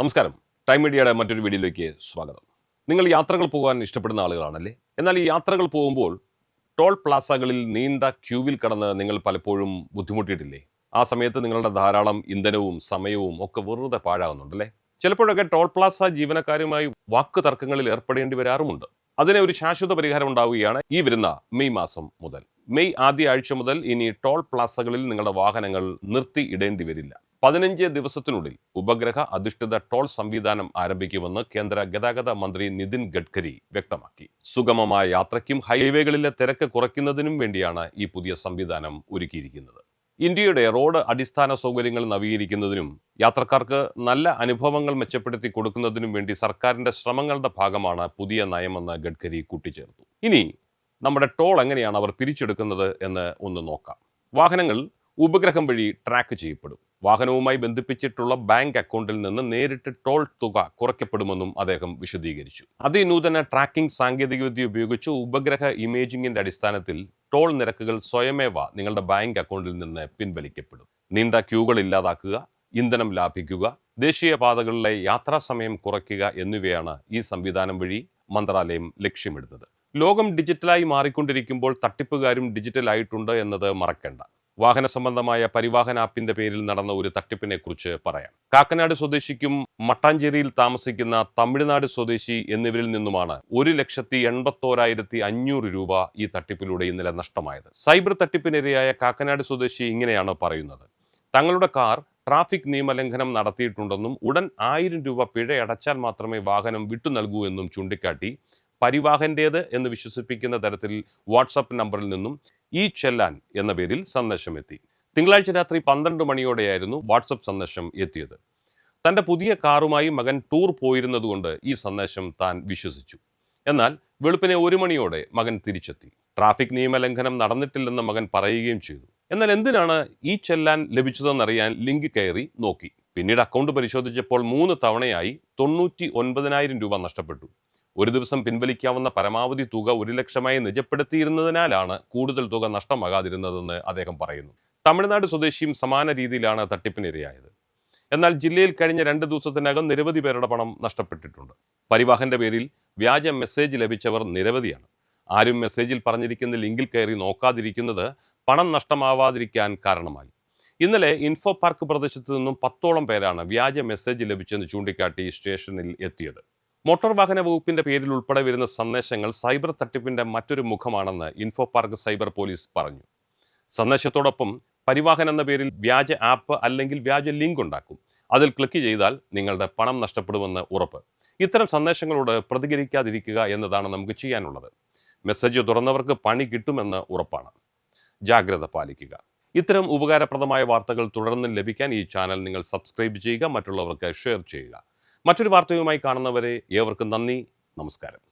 നമസ്കാരം. ടൈം മീഡിയയുടെ മറ്റൊരു വീഡിയോയിലേക്ക് സ്വാഗതം. നിങ്ങൾ യാത്രകൾ പോകാൻ ഇഷ്ടപ്പെടുന്ന ആളുകളാണല്ലേ? എന്നാൽ ഈ യാത്രകൾ പോകുമ്പോൾ ടോൾ പ്ലാസകളിൽ നീണ്ട ക്യൂവിൽ കടന്ന് നിങ്ങൾ പലപ്പോഴും ബുദ്ധിമുട്ടിയിട്ടില്ലേ? ആ സമയത്ത് നിങ്ങളുടെ ധാരാളം ഇന്ധനവും സമയവും ഒക്കെ വെറുതെ പാഴാകുന്നുണ്ടല്ലേ ചിലപ്പോഴൊക്കെ ടോൾ പ്ലാസ ജീവനക്കാരുമായി വാക്ക് തർക്കങ്ങളിൽ ഏർപ്പെടേണ്ടി വരാറുമുണ്ട്. അതിന് ഒരു ശാശ്വത പരിഹാരം ഉണ്ടാവുകയാണ് ഈ വരുന്ന മെയ് മാസം മുതൽ. മെയ് ആദ്യ ആഴ്ച മുതൽ ഇനി ടോൾ പ്ലാസകളിൽ നിങ്ങളുടെ വാഹനങ്ങൾ നിർത്തി ഇടേണ്ടി വരില്ല. പതിനഞ്ച് ദിവസത്തിനുള്ളിൽ ഉപഗ്രഹ അധിഷ്ഠിത ടോൾ സംവിധാനം ആരംഭിക്കുമെന്ന് കേന്ദ്ര ഗതാഗത മന്ത്രി നിതിൻ ഗഡ്കരി വ്യക്തമാക്കി. സുഗമമായ യാത്രയ്ക്കും ഹൈവേകളിലെ തിരക്ക് കുറയ്ക്കുന്നതിനും വേണ്ടിയാണ് ഈ പുതിയ സംവിധാനം ഒരുക്കിയിരിക്കുന്നത്. ഇന്ത്യയുടെ റോഡ് അടിസ്ഥാന സൗകര്യങ്ങൾ നവീകരിക്കുന്നതിനും യാത്രക്കാർക്ക് നല്ല അനുഭവങ്ങൾ മെച്ചപ്പെടുത്തി കൊടുക്കുന്നതിനും വേണ്ടി സർക്കാരിന്റെ ശ്രമങ്ങളുടെ ഭാഗമാണ് പുതിയ നയമെന്ന് ഗഡ്കരി കൂട്ടിച്ചേർത്തു. ഇനി നമ്മുടെ ടോൾ എങ്ങനെയാണ് അവർ പിരിച്ചെടുക്കുന്നത് എന്ന് ഒന്ന് നോക്കാം. വാഹനങ്ങൾ ഉപഗ്രഹം വഴി ട്രാക്ക് ചെയ്യപ്പെടും. വാഹനവുമായി ബന്ധിപ്പിച്ചിട്ടുള്ള ബാങ്ക് അക്കൗണ്ടിൽ നിന്ന് നേരിട്ട് ടോൾ തുക കുറയ്ക്കപ്പെടുമെന്നും അദ്ദേഹം വിശദീകരിച്ചു. അതിനൂതന ട്രാക്കിംഗ് സാങ്കേതികവിദ്യ ഉപയോഗിച്ച് ഉപഗ്രഹ ഇമേജിംഗിന്റെ അടിസ്ഥാനത്തിൽ ടോൾ നിരക്കുകൾ സ്വയമേവ നിങ്ങളുടെ ബാങ്ക് അക്കൗണ്ടിൽ നിന്ന് പിൻവലിക്കപ്പെടും. നീണ്ട ക്യൂകൾ ഇല്ലാതാക്കുക ഇന്ധനം ലാഭിക്കുക ദേശീയപാതകളിലെ യാത്രാ സമയം കുറയ്ക്കുക എന്നിവയാണ് ഈ സംവിധാനം വഴി മന്ത്രാലയം ലക്ഷ്യമിടുന്നത്. ലോകം ഡിജിറ്റലായി മാറിക്കൊണ്ടിരിക്കുമ്പോൾ തട്ടിപ്പുകാരും ഡിജിറ്റലായിട്ടുണ്ട് എന്നത് മറക്കണ്ട. വാഹന സംബന്ധമായ പരിവാഹൻ ആപ്പിന്റെ പേരിൽ നടന്ന ഒരു തട്ടിപ്പിനെ കുറിച്ച് പറയാം. കാക്കനാട് സ്വദേശിക്കും മട്ടാഞ്ചേരിയിൽ താമസിക്കുന്ന തമിഴ്നാട് സ്വദേശി എന്നിവരിൽ നിന്നുമാണ് ഒരു ലക്ഷത്തി എൺപത്തോരായിരത്തി അഞ്ഞൂറ് രൂപ ഈ തട്ടിപ്പിലൂടെ ഇന്നലെ നഷ്ടമായത്. സൈബർ തട്ടിപ്പിനിരയായ കാക്കനാട് സ്വദേശി ഇങ്ങനെയാണ് പറയുന്നത്. തങ്ങളുടെ കാർ ട്രാഫിക് നിയമലംഘനം നടത്തിയിട്ടുണ്ടെന്നും ഉടൻ ആയിരം രൂപ പിഴ അടച്ചാൽ മാത്രമേ വാഹനം വിട്ടു നൽകൂ എന്നും ചൂണ്ടിക്കാട്ടി പരിവാഹന്റേത് എന്ന് വിശ്വസിപ്പിക്കുന്ന തരത്തിൽ വാട്സപ്പ് നമ്പറിൽ നിന്നും ഈ ചെല്ലാൻ എന്ന പേരിൽ സന്ദേശം എത്തി തിങ്കളാഴ്ച രാത്രി പന്ത്രണ്ട് മണിയോടെയായിരുന്നു വാട്സപ്പ് സന്ദേശം എത്തിയത്. തന്റെ പുതിയ കാറുമായി മകൻ ടൂർ പോയിരുന്നതുകൊണ്ട് ഈ സന്ദേശം താൻ വിശ്വസിച്ചു. എന്നാൽ വെളുപ്പിനെ ഒരു മണിയോടെ മകൻ തിരിച്ചെത്തി. ട്രാഫിക് നിയമലംഘനം നടന്നിട്ടില്ലെന്ന് മകൻ പറയുകയും ചെയ്തു. എന്നാൽ എന്തിനാണ് ഈ ചെല്ലാൻ ലഭിച്ചതെന്നറിയാൻ ലിങ്ക് കയറി നോക്കി. പിന്നീട് അക്കൗണ്ട് പരിശോധിച്ചപ്പോൾ മൂന്ന് തവണയായി തൊണ്ണൂറ്റി ഒൻപതിനായിരം രൂപ നഷ്ടപ്പെട്ടു. ഒരു ദിവസം പിൻവലിക്കാവുന്ന പരമാവധി തുക ഒരു ലക്ഷമായി നിജപ്പെടുത്തിയിരുന്നതിനാലാണ് കൂടുതൽ തുക നഷ്ടമാകാതിരുന്നതെന്ന് അദ്ദേഹം പറയുന്നു. തമിഴ്നാട് സ്വദേശിയും സമാന രീതിയിലാണ് തട്ടിപ്പിനിരയായത്. എന്നാൽ ജില്ലയിൽ കഴിഞ്ഞ രണ്ട് ദിവസത്തിനകം നിരവധി പേരുടെ പണം നഷ്ടപ്പെട്ടിട്ടുണ്ട്. പരിവാഹന്റെ പേരിൽ വ്യാജ മെസ്സേജ് ലഭിച്ചവർ നിരവധിയാണ്. ആരും മെസ്സേജിൽ പറഞ്ഞിരിക്കുന്ന ലിങ്കിൽ കയറി നോക്കാതിരിക്കുന്നത് പണം നഷ്ടമാവാതിരിക്കാൻ കാരണമായി. ഇന്നലെ ഇൻഫോ പാർക്ക് പ്രദേശത്ത് നിന്നും പത്തോളം പേരാണ് വ്യാജ മെസ്സേജ് ലഭിച്ചെന്ന് ചൂണ്ടിക്കാട്ടി സ്റ്റേഷനിൽ എത്തിയത്. മോട്ടോർ വാഹന വകുപ്പിന്റെ പേരിൽ ഉൾപ്പെടെ വരുന്ന സന്ദേശങ്ങൾ സൈബർ തട്ടിപ്പിന്റെ മറ്റൊരു മുഖമാണെന്ന് ഇൻഫോ പാർക്ക് സൈബർ പോലീസ് പറഞ്ഞു. സന്ദേശത്തോടൊപ്പം പരിവാഹൻ എന്ന പേരിൽ വ്യാജ ആപ്പ് അല്ലെങ്കിൽ വ്യാജ ലിങ്ക് ഉണ്ടാക്കും. അതിൽ ക്ലിക്ക് ചെയ്താൽ നിങ്ങളുടെ പണം നഷ്ടപ്പെടുമെന്ന് ഉറപ്പ്. ഇത്തരം സന്ദേശങ്ങളോട് പ്രതികരിക്കാതിരിക്കുക എന്നതാണ് നമുക്ക് ചെയ്യാനുള്ളത്. മെസ്സേജ് തുറന്നവർക്ക് പണി കിട്ടുമെന്ന് ഉറപ്പാണ്. ജാഗ്രത പാലിക്കുക. ഇത്തരം ഉപകാരപ്രദമായ വാർത്തകൾ തുടർന്നും ലഭിക്കാൻ ഈ ചാനൽ നിങ്ങൾ സബ്സ്ക്രൈബ് ചെയ്യുക മറ്റുള്ളവർക്ക് ഷെയർ ചെയ്യുക. മറ്റൊരു വാർത്തയുമായി കാണുന്നവരെ ഏവർക്കും നന്ദി. നമസ്കാരം.